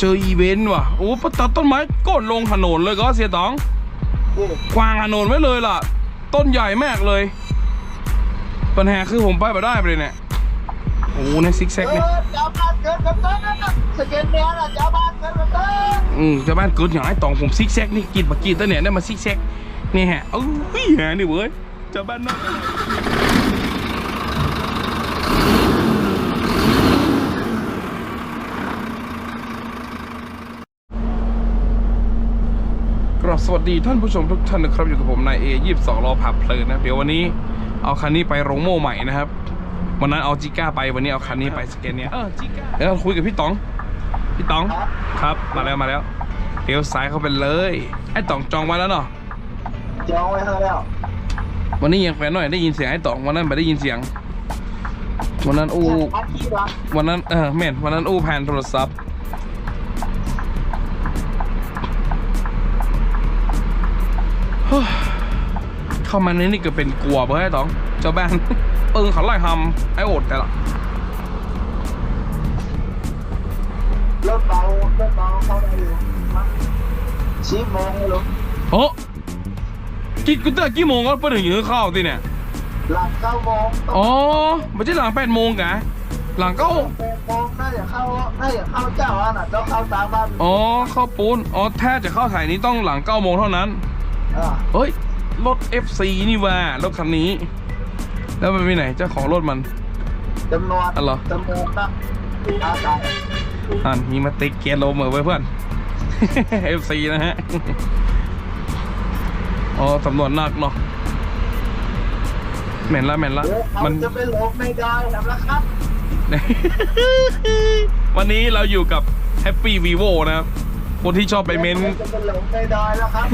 เจออีเวนต์ว่ะโอ้ปะตัดต้นไม้ก้นลงถนนเลยก็เสียตองนี่ควางถนนไว้เลยล่ะ ต้นใหญ่มากเลย ปัญหาคือผมไปไม่ได้ไปเลยเนี่ยโอ้ในซิกแซกเอเนี่ยอเจ้าบ้านเกิดกับเต้นนะสเก็ตเนี้ยนะเจ้าบ้านเกิดกับเต้นอืมชาวบ้านเกิดอย่างไอ้ตองผมซิกแซกนี่กินปากกีต้นเนี่ยได้มาซิกแซกนี่ฮะเอ้ยฮะนี่เว้ยชาวบ้านนอกกราบ สวัสดีท่านผู้ชมทุกท่านนะครับอยู่กับผมนายเอยี่สิบสองรอผับเพลินนะครับเดี๋ยววันนี้เอาคันนี้ไปโรงโม่ใหม่นะครับวันนั้นเอาจิก้าไปวันนี้เอาคันนี้ไปสแกนเนี่ยเออจิก้าเดี๋ยวเราคุยกับพี่ต๋องพี่ต๋องครับมาแล้วมาแล้วเลี้ยวซ้ายเข้าไปเลยไอ้ต๋องจองไว้แล้วเนาะจองไว้ให้แล้ว วันนี้ยังแฟนหน่อยได้ยินเสียงไอ้ต๋องวันนั้นไม่ได้ยินเสียง วันนั้นอู้อาทิตย์ละวันนั้นเออแม่นวันนั้นอู้ผ่านโทรศัพท์ เข้ามาในนี่ก็เป็นกลัวเบ้ไอ้ต๋องเจ้าบ้านเอิงเขาไล่ทำไอ้โอดแต่ละรถเบารถเบาเข้าได้อยู่มั้งชี้โมงเลยลูกโอ้กินกูเตอร์กี่โมงก็เพิ่งถึงยืนข้าวติเนี่ยหลังเก้าโมงอ๋อไม่ใช่หลังแปดโมงกะหลังเก้าแปดโมงน่าจะเข้าน่าจะเข้าเจ้าอะน่ะต้องเข้าตามบ้านอ๋อเข้าปูนอ๋อแท้จะเข้าถ่ายนี้ต้องหลังเก้าโมงเท่านั้นอ่าเฮ้ย รถ FC นี่ว่ารถคันนี้ แล้วมันไปไหนเจ้าของรถมันจำนวนอ๋อเหรอจำนวนนะอาตายอ่านมีมาติกเกียร์ลมเหมือนไว้เพื่อน FC นะฮะอ๋อสำนวนหนักเนาะเหม็นละเหม็นละเดี๋ยวเขามันจะไปหลบไม่ได้แล้วครับ วันนี้เราอยู่กับ Happy Vivo นะครับ คนที่ชอบไปเม้นจะไปหลบไม่ได้แล้วครับ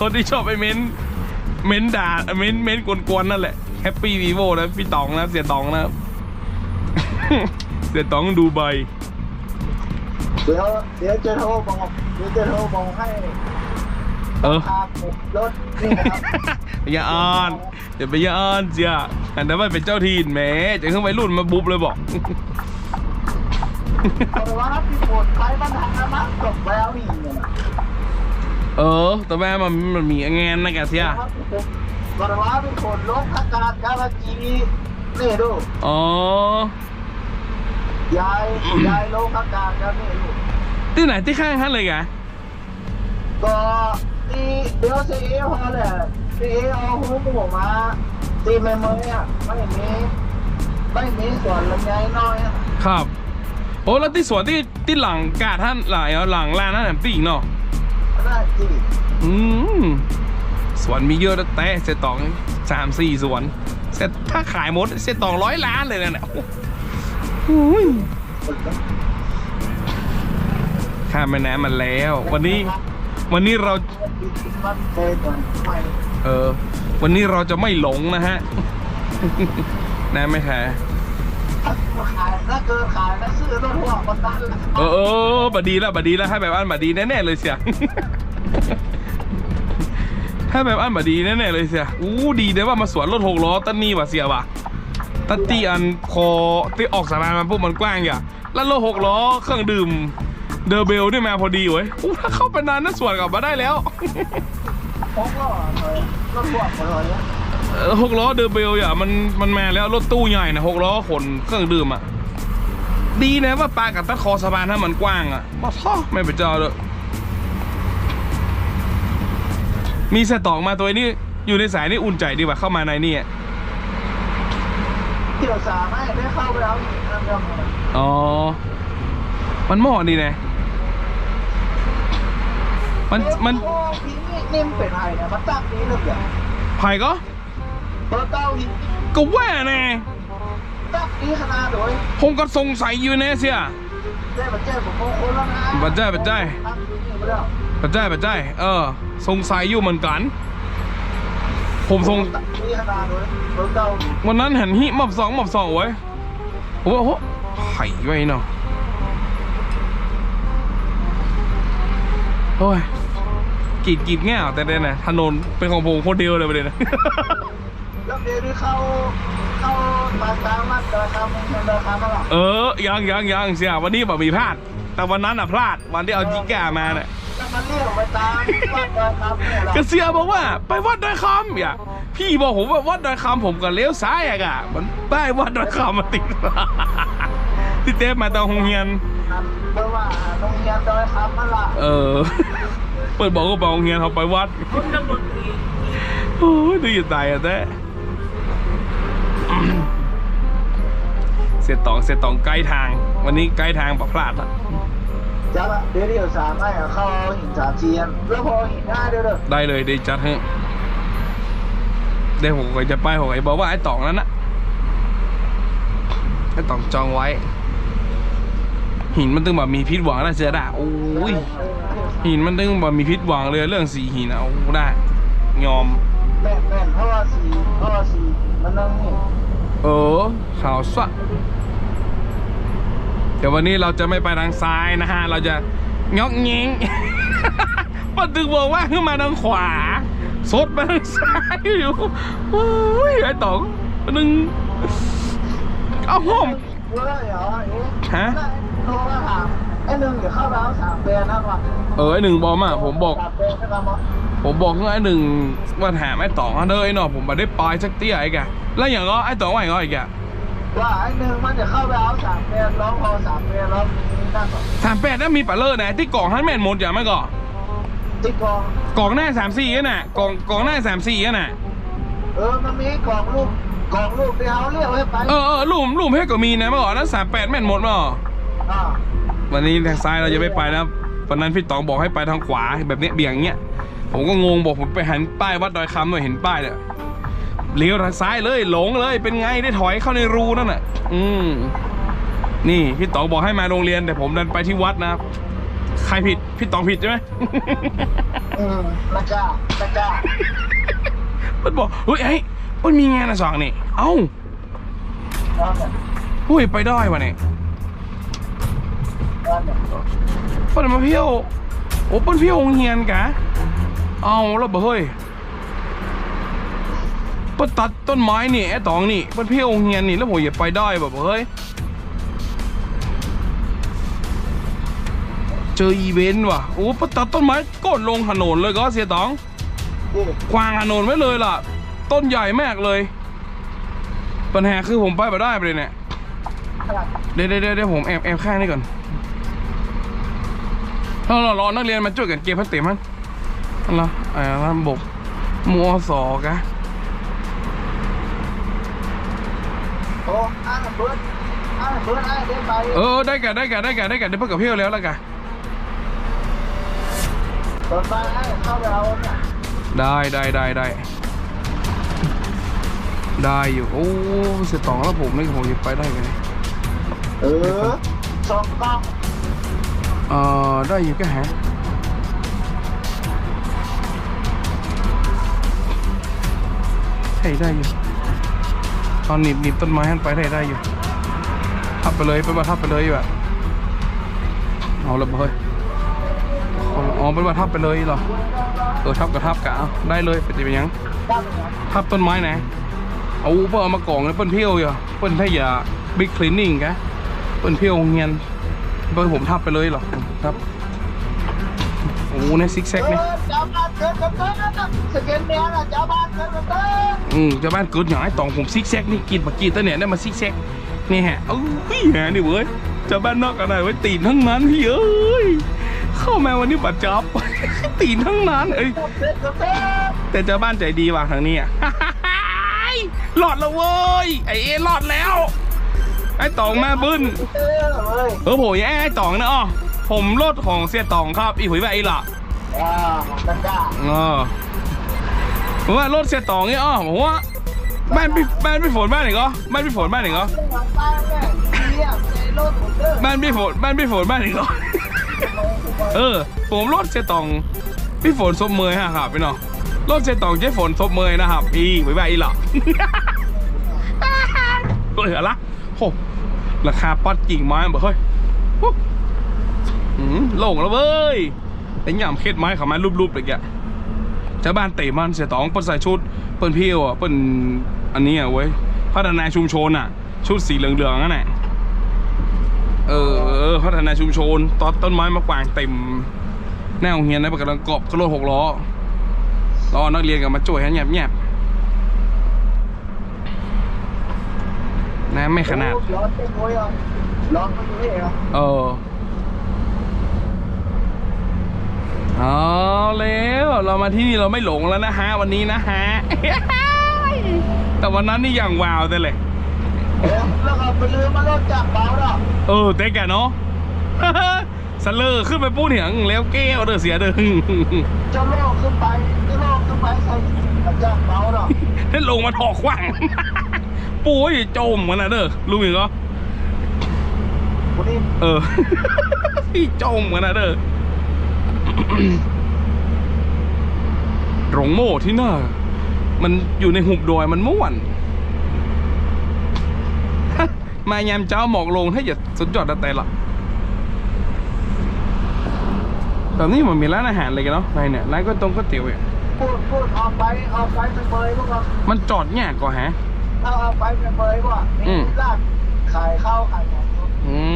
คนที่ชอบไปเม้น เม้นด่า เม้น เม้นกวนๆนั่นแหละ Happy Vivo นะพี่ตองนะ เสียตองนะครับเสียตองดูใบ เดี๋ยวเดี๋ยวจะโทรบอกเดี๋ยวจะโทรบอกให้เออ พาผมรถนี่นะครับอย่าอ่านอย่าไปอย่าอ่านเสียอันนั้นมันเป็นเจ้าทีนแหมจะขึ้นไปรุ่นมาบุบเลยบอกแต่ว่าพี่ฝนไปปัญหามาจบแล้วนี่เนี่ย เออ แต่แม่มันมันมีงานนะแกเสียแต่ว่าพี่ฝนลงอากาศกาลจีนี่ดูอ๋อยายยายลงอากาศกันนี่ดูที่ไหนที่ข้างท่านเลยแกก็ตีเดี๋ยวซีเอพอแหละซีเอเอาหูหมูมาตีเมมเมอร์อะไม่มีไม่มีส่วนลำไยน้อยอะครับ โอ้แล้วที่สวนที่ที่หลังกาดท่านหลังหลังลานนั่นแหละตีอีกเนาะได้จี อืมสวนมีเยอะนะแต่เสยตองสามสี่สวนเสร็จถ้าขายหมดเสยตองร้อยล้านเลยนะเนี่ยโอ้ยข้ามแม่น้ำมาแล้ว วันนี้ วันนี้เรา เออ วันนี้เราจะไม่หลงนะฮะนะไม่แท้ถ้า ขายถ้าเกินขายแล้วซื้อรถหัวคนนั้นเออเออบัดดีแล้วบัดดีแล้วให้แบบอันบัดดีแน่ๆเลยเสียถ้แบบอันบัดดีแน่ๆเลยเสียอู้ดีเลยว่ามาสวนรถหกล้อตันนี่ว่ะเสียว่ะตันตีอันพอที่ออกสะพานมาปุ๊บมันกว้างอย่าแล้วรถหกล้อเครื่องดื่มเดอร์เบลนี่มาพอดีเว้ยอู้ถ้าเข้าไปนานน่าสวนกลับมาได้แล้วพกก็เลยรถหัวคนเลยเออ หกล้อเดอร์เบลอย่ามันมันมาแล้วรถตู้ใหญ่นะหกล้อขนเครื่องดื่มอะดีนะว่าปลากับตะคอสะพานถ้ามันกว้างอะบ้าพ่อไม่ไปเจอเลยมีสตอกมาตัวนี้อยู่ในสายนี่อุ่นใจดีกว่าเข้ามาในนี่อะเที่ยวสามไม่ได้เข้าไปแล้วนั่นเรื่องอะไรอ๋อ มันเหมาะดีนะมันมันโอ้พี่นี่นิ่มเป็นไงเนี่ยมันตั้งนี้เลยเนี่ยไผ่ก็ รถเต้าหินก็ว่าแน่ตั้งนี้ขนาดเลยผมก็สงสัยอยู่แน่เสียเจ๊บัจเจ้ผมโค้งแล้วนะบัดเจ้บัดเจ้ตั้งนี้ไปแล้วปัจจัยปัจจัยเออ สงสัยอยู่เหมือนกัน ผมสงตั้งนี้ขนาดเลยรถเต้าวันนั้นเห็นหิมับสองมับสองไว้ผมว่าโอ้โหไข่ไว้เนาะโอ้ยกรีดกรีดแง่วแต่เด่นนะถนนเป็นของผมคนเดียวเลยประเด็นนะ แล้วเดี๋ยวนี้เข้าเข้าปากกลางมันราคามันเป็นราคาเท่าไหร่เออ ยังยังยังเสียวันนี้แบบมีพลาด แต่วันนั้นอะพลาด วันที่เอาจิก้ามาเนี่ยแล้วมันเรียกไปตามวัดดอยคำเนี่ยเหรอกระเซียบอกว่าไปวัดดอยคำอย่าพี่บอกผมว่าวัดดอยคำผมก็เลี้ยวซ้ายอะกะมันป้ายวัดดอยคำมาติดที่เต้มาตอนโรงเรียนเพราะว่าโรงเรียนดอยคำนั่นล่ะเออ เปิดบอกก็ไปโรงเรียนเขาไปวัดโอ้ยดีจะตายอะแต่ เสียตองเสียตองไกด์ทาง วันนี้ไกด์ทางปะพลาดละจะละเดี๋ยวเดี๋ยวสามให้เข้าหินสามเทียนแล้วพอหินห้าเดี๋ยวเด้อได้เลยได้จัดให้เดี๋ยวผมก็จะไปผมก็จะบอกว่าไอ้ตองนั้นนะไอ้ตองจองไว้ หินมันตึงแบบมีพิษหวังนะเสือด่าโอ้ยหินมันตึงแบบมีพิษหวังเลยเรื่องสีหินเอาได้ ยอมแม่นแม่นเพราะว่าสีเพราะว่าสีมันนั่งนี่เออขาวสะเดี๋ยววันนี้เราจะไม่ไปทางซ้ายนะฮะ เราจะงอกเง้งปตึงบอกว่าขึ้นมาทางขวาสดมาทางซ้ายอยู่โอ้ยไอ้ตองนึงเอาห้อมเว้ยเหรอไอ้ฮะโทรมาถามไอ้หนึ่งเดี๋ยวเข้าแล้วสามเดือนนะวะเออไอ้หนึ่งบอกมาผมบอก สามเดือนนะครับวะผมบอกให้ไอ้หนึ่งว่าถามไอ้ตองเด้อไอ้หนอผมมาได้ปลายสักเตี้ยไอ้แกแล้วอย่างก็ไอ้ตองว่าอย่างก็ไอ้แกว่าไอ้หนึ่งมันจะเข้าไปเอาสามเดือนร้องพอสามเดือนแล้วมีนั่นก่อนสามแปดนั่นมีปลาเลอร์นะที่กล่องฮันแมนหมดอย่างไม่ก่อติดกองกล่องหน้าสามสี่น่ะกล่องกล่องหน้าสามสี่น่ะเออมันมีกล่องลูกกล่องลูกที่เขาเรียกให้ไปเออเออลุมลุมให้ก็มีนะเมื่อก่อนนั้นสามแปดแม่นหมดเนาะอ่าวันนี้ทางซ้ายเราจะไม่ไปนะวันนั้นพี่ตองบอกให้ไปทางขวาแบบเนี้ยเบี่ยงเงี้ย ผมก็งงบอกผมไปหันป้ายวัดดอยคำหน่อยเห็นป้ายเนี่ยเลี้ยวทางซ้ายเลยหลงเลย เป็นไงได้ถอยเข้าในรูนั่นน่ะ อืมนี่พี่ตองบอกให้มาโรงเรียนแต่ผมดันไปที่วัดนะครับ ใครผิดพี่ตองผิดใช่ไหมอืมนะจ้านะจ้ามันบอกเฮ้ยไอ้ยมันมีงานอะสองนี่ เอ้าเอาเนี่ยเฮ้ยไปได้วะเนี่ยเอาเนี่ยเปิ้นมาเที่ยวโอ้เปิ้นเที่ยวโรงเรียนกะ เอาแล้วบ่เฮ้ยปตัดต้นไม้นี่ไอ้ตองนี่เปิ้นเที่ยวโรงเรียนนี่แล้วผมอย่าไปได้แบบเฮ้ย เจออีเวนต์ว่ะโอ้ปตัดต้นไม้ก้นลงถนนเลยก็เสียตองควางถนนไว้เลยล่ะ ต้นใหญ่มากเลย ปัญหาคือผมไปไม่ได้ไปเลยเนี่ยขนาดเดี๋ยวเดี๋ยวเดี๋ยวผมแอบแอบข้างนี่ก่อนเรารอนักเรียนมาช่วยกันเก็บพลาสติกมั นอะไรอ่าระบบมัวสอกะโอ้อ่านเบิร์ดอ่านเบิร์ดอ่านเดินไปเออได้กันได้กันได้กันได้กันเดี๋ยวเพิ่งกับเพี้ยวแล้วแล้วกันเดินไปอ่านเข้าไปเอาเนี่ยได้ได้ได้ได้ได้อยู่โอ้เสียตองแล้วผมนี่ผมจะไปได้ไงเออสองกล้องเออได้อยู่แค่ฮะให้ได้อยู่ตอนหนีบหนีบต้นไม้ให้ไปได้ได้อยู่ ทับไปเลยไปมาทับไปเลยแบบเอาละเฮ้ยอ๋อเป็นว่าทับไปเลยเหรอเออทับกับทับกะเอาได้เลยเป็นยัง ทับต้นไม้ไหนเอาเปิ้ลเอามากองแล้วเปิ้ลเพี้ยวอยู่เปิ้ลถ้าอย่าบิ๊กคลีนนิ่งกะเปิ้ลเพี้ยวเงียนเปิ้ลผมทับไปเลยเหรอครับโอ้ในซิกแซกนี่เออเจ้าบ้านสิกเต้นสเก็ตเนี่ย อืมเจ้าบ้านเกิดอย่อ้ตองผมซิกแซกนี่กินมากินตั้งเนี่ยได้มาซิกแซกนี่ฮะเอ้ยฮะนี่เว้ยเจ้าบ้านนอกกันหน่อยไว้ตีนทั้งนั้นพี่เอ้ยเข้ามาวันนี้บัดจับตีนทั้งนั้นเอ้ยแต่เจ้าบ้านใจดีว่ะทางนี้อะ หลอดแล้วเว้ยไอเอหลอดแล้ว ไอตองมาบึ้น เออเว้ยเออผมยังไอตองนะอ๋อผมรถของเสียตองครับ อีหุยว่าไอละ อ่านะจ้าเออผมว่ารถเสียตองเนี่ยอ๋อผมว่าบ้านพี่บ้านพี่ฝนบ้านไหนก็บ้านพี่ฝนบ้านไหนก็เรื่องของบ้านเนี่ยเรียกในรถผมเด้อบ้านพี่ฝนบ้านพี่ฝนบ้านไหนก็เออ ผมรถเสียตองพี่ฝนซบเมยฮะครับพี่น้องรถเสียตองเจ๊ฝนซบเมยนะครับ อีหุยว่าไอละเบื่อละโหราคาปัดกิ่งไม้บ่เฮ้ยโอ้หืมโล่งแล้วเว้ย แต่ย่ำเค็ดไม้เขามารูปๆเลยแกชาวบ้านเตะมันเสียตองเปิ้นใส่ชุดเปิ้นเพียวอะเปิ้นอันนี้อะเว้ยพัฒนาชุมชนอะ ชุดสีเหลืองๆนั่นแหละเออเอออพัฒนาชุมชนตอนต้นไม้มากวางเต็มหน้าโรงเรียนนะปกำลังกอบก็รถหกล้อรอนักเรียนกันมาช่วยให้แยบๆนะไม่ขนาดร้อนเต็มเลยอะร้อนมันอยู่นี่อะ เออเอาแล้วเรามาที่นี่เราไม่หลงแล้วนะฮะวันนี้นะฮะ แต่วันนั้นนี่อย่างวาวแต่เลยแล้วก็ไปลืมมารถจักรเบาเนาะเออเต็กแกเนาะสเลอร์ขึ้นไปปู้เหนียงแล้วแก้วเด้อเสียเด้อเจ้าโลกขึ้นไปเจ้าโลกขึ้นไปใส่จักรเบาเนาะนั่นลงมาถอกขวางปู้ยโจมกันนะเด้อรู้มั้ยก็วันนี้เออพี่โจมกันนะเด้อ หลงโม่ที่น่ามันอยู่ในหุบดอยมันม่วน มายามเจ้าหมอกลงให้อย่าสุดยอดแต่ละแบบนี้มันมีร้านอาหารอะไรกันเนาะในเนี่ยร้านก็ตรงก็เตี๋ยวเนี่ยพูดพูดเอาไปเอาไปเป็นเบยพวกเรามันจอดยากกว่าฮะถ้าเอาไปเป็นเบยว่าอืนี่มลาดขายข้าวขายของอืม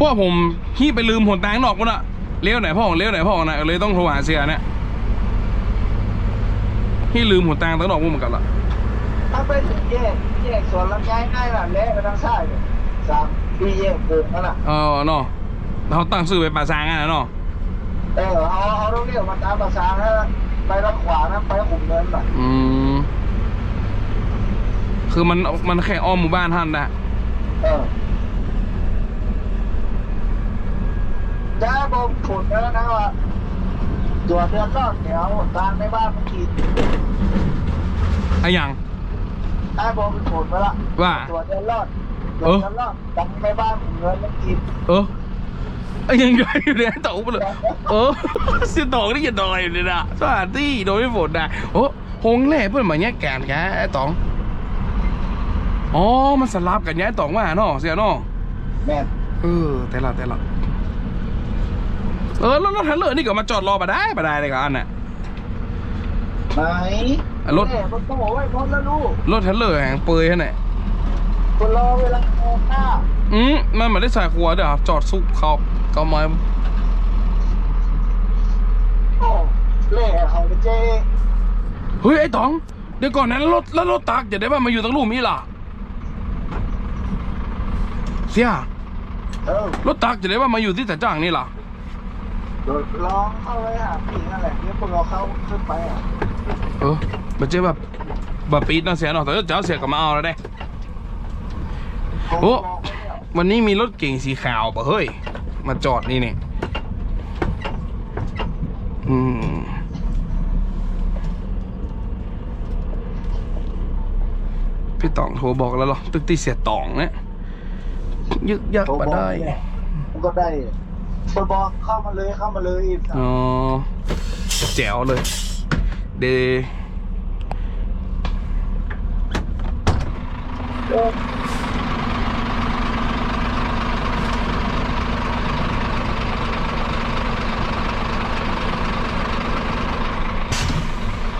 พวกผมขี้ไปลืมหนทางนอกมันอะเลี้ยวไหนพ่อของเลี้ยวไหนพ่อของนะเลยต้องโทรหาเสียเนี่ยที่ลืมหนทางตั้งนอกมันเหมือนกันละถ้าไปถึงแยกแยกสวนลำไยง่ายน่ะเละไปทางซ้ายเลยสามปีแยกปลูกนั่นน่ะเออเนาะเขาตั้งชื่อไปป่าซางอะเนาะเออเอาเอาต้องเรียกมาตามภาษานะไปทางขวานะไปขุมเงินน่ะอืมคือมันมันแค่อ้อมหมู่บ้านท่านนะเออ จ้าบอกผลแล้วนะว่าตัวเดือนรอดแถวทางในบ้านเมื่อกี้ไอ้หยังไอ้บอกเป็นผลไปละว่าตัวเดือนรอดเอตัวอเดือนรอดทางในบ้านขุมเงินเมื่อกี้เออไอ้ยังไงอยู่เนี่ยตกไปเลยเออเสียตอกนี่อย่าดอยอยู่เลยนะสถานที่โดยไม่ฝนนะโอ้หงแหล่เพื่อนมาแยกแกนแกไอ้ตองอ๋อมันสลับกันย้ายตองว่าเนาะเสียเนาะแม่นเออแต่ละแต่ละ เออแล้วรถทันเลอร์นี่ก็มาจอดรอมาได้มาได้เลยกับอันน่ะไหนอะรถแม่มันต้องบอกไว้พร้อมแล้วลูกรถทันเลอร์แห่งเปยฮะเนี่ยคนรอเวลาออกหน้าอืมมันไม่ได้ใส่ครัวเดี๋ยวจอดซุกเขาก็มาโอ้เล่เขาไปเจ๊เฮ้ยไอ้ตองเดี๋ยวก่อนนะแล้วรถแล้วรถตักจะได้ว่ามาอยู่ตั้งรูปนี้ล่ะเสียเออรถตักจะได้ว่ามาอยู่ที่แต่จ้างนี่ล่ะ เดี๋ยวลองเข้าไปหาพี่นั่นแหละเดี๋ยวพวกเราเข้าขึ้นไปอะเออมันเจ๊แบบแบบปีดเนาะเสียเนาะแต่เจ้าเสียก็มาเอาแล้วได้ โอ้ วันนี้มีรถเก่งสีขาวปะเฮ้ย มาจอดนี่เนี่ยอืมพี่ตองโทรบอกแล้วเหรอตึกตีเสียตองเนี่ยยึกยักมาได้มันก็ได้คน บอกเข้ามาเลยเข้ามาเลยอีกอ๋อแจ๋วเลย เด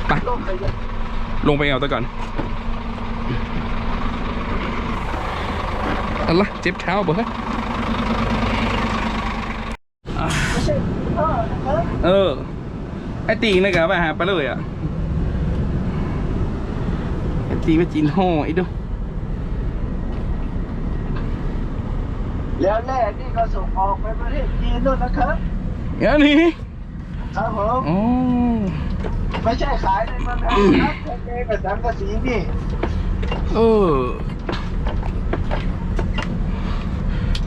ไปลงไปเลยลงไปเอาตะก่อนอะไรเจ็บเท้าบ่ฮะ ไม่ใช่เออ เออเออ ไอตีงนะกะไปหาไปเลยอะไอตีงไปจีนห่อไอ้ดูแล้วแรกนี่ก็ส่งออกไปประเทศจีนด้วยนะครับอย่างนี้ครับผมอ๋อไม่ใช่ขายในเมืองไทยครับแค่เกับสังกะสีนี่เออ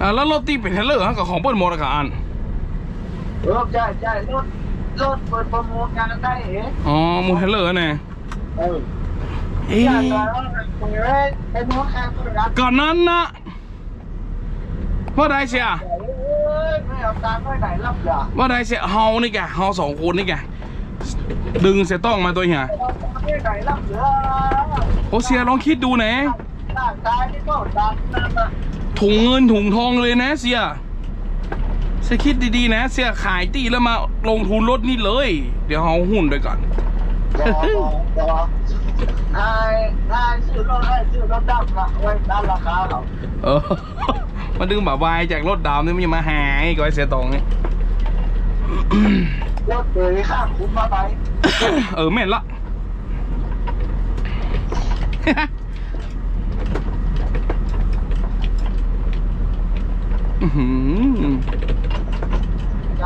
อะแล้วรถตีเป็นเทเลอร์ฮะกับของเปิ้ลโมดอะกะอัน เออใช่ใช่รถรถเปิดประมูลงานได้เหรออ๋อมูเทเลอร์เนี่ยเออเอ๊ะอยากจะว่าเป็นเว้ยเป็นหัวแข้งตัวรักก่อนนั้นนะว่าได้เสียเอ้ยไม่เอาตังค์ไว้ไหนรับเหรอว่าได้เสียเฮานี่แกเฮาสองคนนี่แกดึงเสียต้องมาตัวเหี้ยเอาตังค์ไว้ไหนรับเหรอโอเสียลองคิดดูนะร่างกายนี่ก็ดันนั่นน่ะถุงเงินถุงทองเลยนะเสีย เสียคิดดีๆนะ เสียขายตีแล้วมาลงทุนรถนี่เลย เดี๋ยวเฮาหุ้นไปก่อนรอรอรอไอ้ไอ้ซื้อรถไอ้ซื้อรถดำละไว้ด้านราคาเขาเออมาดึงบ่าวายจากรถดำนี่มันยังมาหายก็ไอ้เสียตองนี่รถเลยข้ามคุ้มมาไปเออแม่นละอื้อหือจ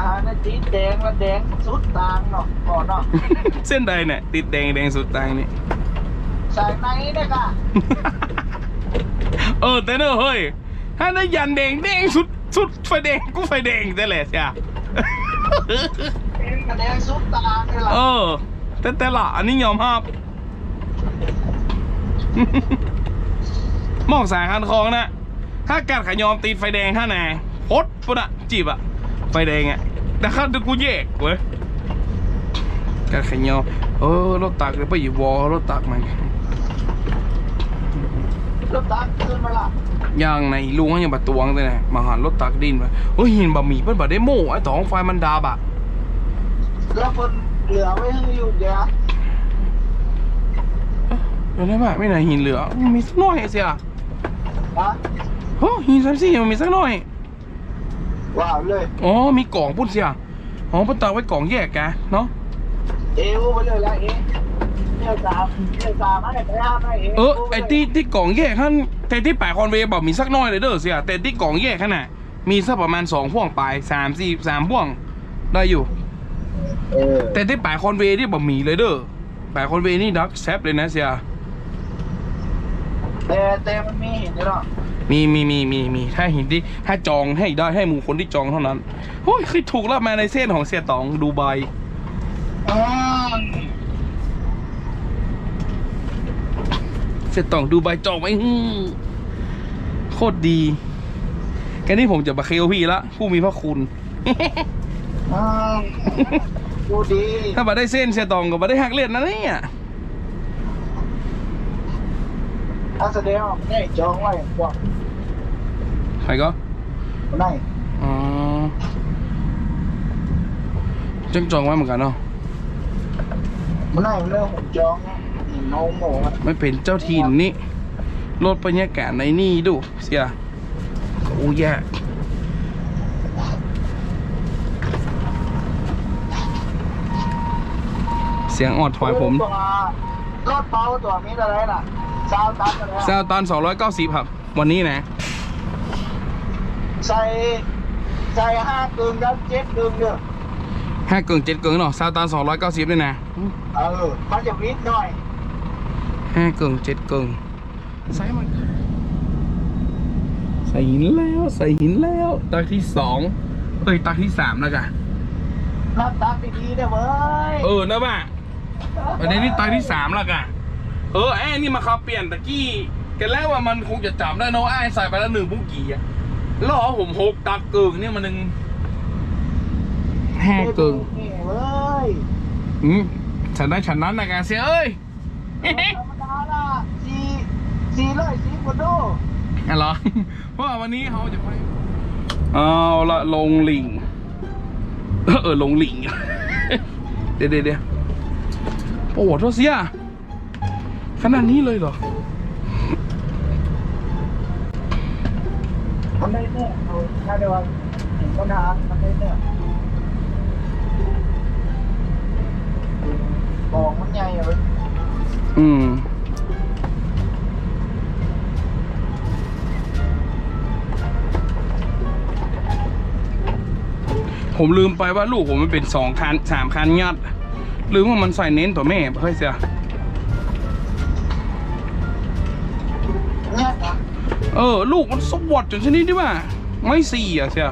านนะจีนแดงและแดงสุดตางเนาะก่อนเนาะเส้นใดเนี่ยติดแดงแดงสุดตางนี่ใส่ในเนี่ยค่ะเออแต่เนอะเฮ้ยถ้าได้ยันแดงแดงสุดสุดไฟแดงกูไฟแดงแต่แหละเสียเป็นกระแดงสุดตางนี่แหละเออ แต่แต่ละอันนี้ยอมรับมองสายคันคลองนะ ถ้ากัดขยอมตีนไฟแดงข้างในพดปุ๊ดอะจีบอะไฟแดงอะ แต่ข้าดูกูแยกเว้ยกัดขยอมเออรถตักเลยไปอยู่วอรถตักมันรถตักขึ้นมาละย่างในลุงเขายังบะตวงเลยนะมาหันรถตักดินไปเฮ้ยหินบะหมี่เพิ่นบะได้โม่ไอ้ตองไฟมันดาบอะแล้วคนเหลือไว้ให้อยู่เดี๋ยวเดี๋ยวได้ไหมไม่ไหนหินเหลือมีสักหน่อยเสียนะโอ้หินสามสี่มันมีสักหน่อย ว้าวเลยอ๋อมีกล่องพุ่นเสียอ๋อเพุ่นตากไว้กล่องแยกแกเนาะเอวไปเลยละเอเนี่ยสามเนี่ยสามให้ไปห้าให้เอเออไอที่ที่กล่องแยกขั้นแต่ที่ป่ายคอนเวย์บอกมีสักหน้อยเลยเด้อเสียแต่ที่กล่องแยกขนาดมีสักประมาณสองพ่วงปลายสามสี่สามพ่วงได้อยู่เออแต่ที่ป่ายคอนเวย์ที่บอกมีเลยเด้อป่ายคอนเวย์นี่ดักแซบเลยนะเสีย แต่แต่มันมีเห็นเนาะมีมีมีมีมีถ้าหินที่ถ้าจองให้ได้ให้หมู่คนที่จองเท่านั้นโอ้ยคือถูกแล้วมาในเส้นของเสียตองดูไบอืมเสียตองดูไบจองไว้อื้อโคตรดีแค่นี้ผมจะมาเคลพี่ละผู้มีพระคุณอืมดูดี ถ้าบัได้เส้นเสียตองก็บัได้หักเลือดนะเนี่ย ถ้าแสดงว่าไม่ได้จองไว้กว่าใครก็ไม่ได้อ๋อจังจองไว้เหมือนกันเนาะไม่ได้เรื่องของจองนี่น้องหมูอะไม่เป็นเจ้าถิ่นนี่ลดบรรยากาศในนี่ดูเสียโอ้แย่เสียงออดถอยผมตัวรถเบาตัวมีอะไรน่ะ ซาวตันอะไรซาวตอน290 ครับ วันนี้นะ ใส่ใส่ห้ากึ่งกับเจ็ดกึ่งเด้อห้าเกิงเจ็ดเกิงเนาะซาวตอน290เลยนะเออมันจะวิทย์หน่อยห้าเกิงเจ็ดเกิงใส่มันใส่หินแล้วใส่หินแล้ว ตักที่สองเอ้ยตักที่สามแล้วกันนับตักดีๆนะเว้ยเออนะบ้าอันนี้นี่ตักที่สามแล้วกัน เออไอ้นี่มาขับเปลี่ยนตะกี้กันแล้วว่ามันคงจะจับได้เนาะไอ้ใส่ไปแล้วหนึ่งปุ้งกี่อะล้อผมหกตักเกิงเนี่ยมันหนึ่งห้าเกิงนี่เว้ยอืมฉันได้ฉันนั้นนะกันเสียเอ้ยธรรมดาละสี่สี่ร้อยสี่คนดูอะเหรอเพราะว่าวันนี้เขาจะไปเอาละลงลิงเออลงลิงเดี๋ยวเดี๋ยวเดี๋ยวโอ้โหโทษเสีย ขนาดนี้เลยเหรอมันได้เนี่ยเอาถ้าเดี๋ยวเห็นปัญหามันได้เนี่ยบอกมันใหญ่อะเว้ยอืมผมลืมไปว่าลูกผมมันเป็นสองคันสามคันยัดลืมว่ามันใส่เน้นตัวแม่เฮ้ยเสีย ออ ลูกมันสวดจนชนิดที่ว่า ไม่สี่อะเสีย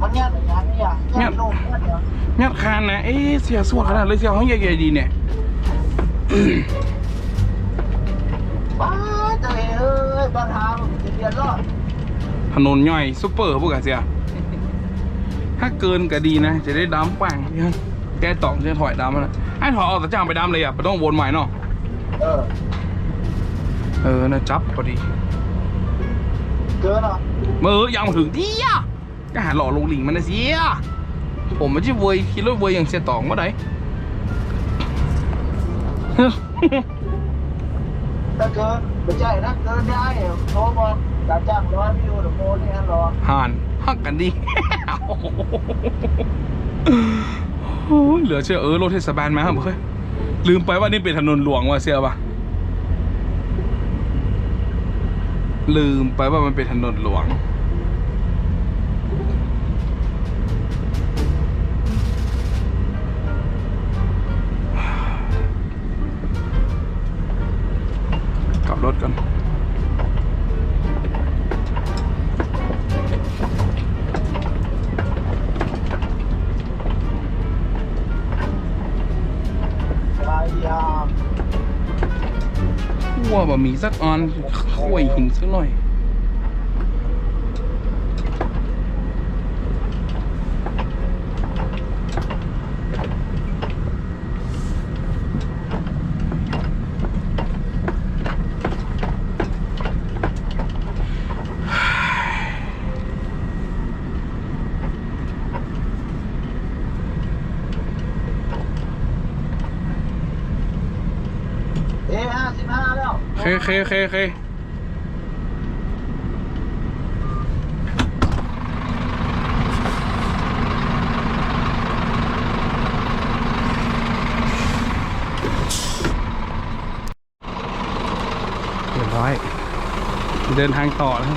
มันเนี่ยแต่ยังเนี่ยเนี่เนี่ยยนุ่มเนี่ยเดี๋ยวยัดคานนะเอ๊ะเสียสวดขนาดเลยเสียห้องใหญ่ๆดีเนี่ยป้าเจ้าเอ้ยปัญหามันจะเรียนรอดถนนย่อยซุปเปอร์พวกอะเสียถ้าเกินก็ดีนะ จะได้ดำปังเนี่ยแกต่องจะถอยดำนะไอ้ถอยออกแต่จ้างไปดำเลยอะไม่ต้องวนใหม่เนาะเออ เออนะจับพอดีเกินเหรอเมื่อยังมาถึงที่อะก็หาหล่อลงหลิงมันนะเสียผมไม่ใช่เวยคิดว่าเวยอย่างเสียตองมาไหนถ้าเกินไม่ใช่นะเกินได้โทรบอกการจ้างร้อยวิวหรือโมนี่ฮะรอห่านฮักกันดิโอ้ยเหลือเชื่อเออรถเทศบาลมาครับเฮ้ยลืมไปว่านี่เป็นถนนหลวงว่ะเสียปะ ลืมไปว่ามันเป็นถนนหลวง กลับรถกันพยายามว่าบะหมี่สักอัน ข้วยหินสักหน่อยเอ๊ะห้าสิบห้าแล้วเคเคเคเคเรียบร้อย เดินทางต่อแล้ว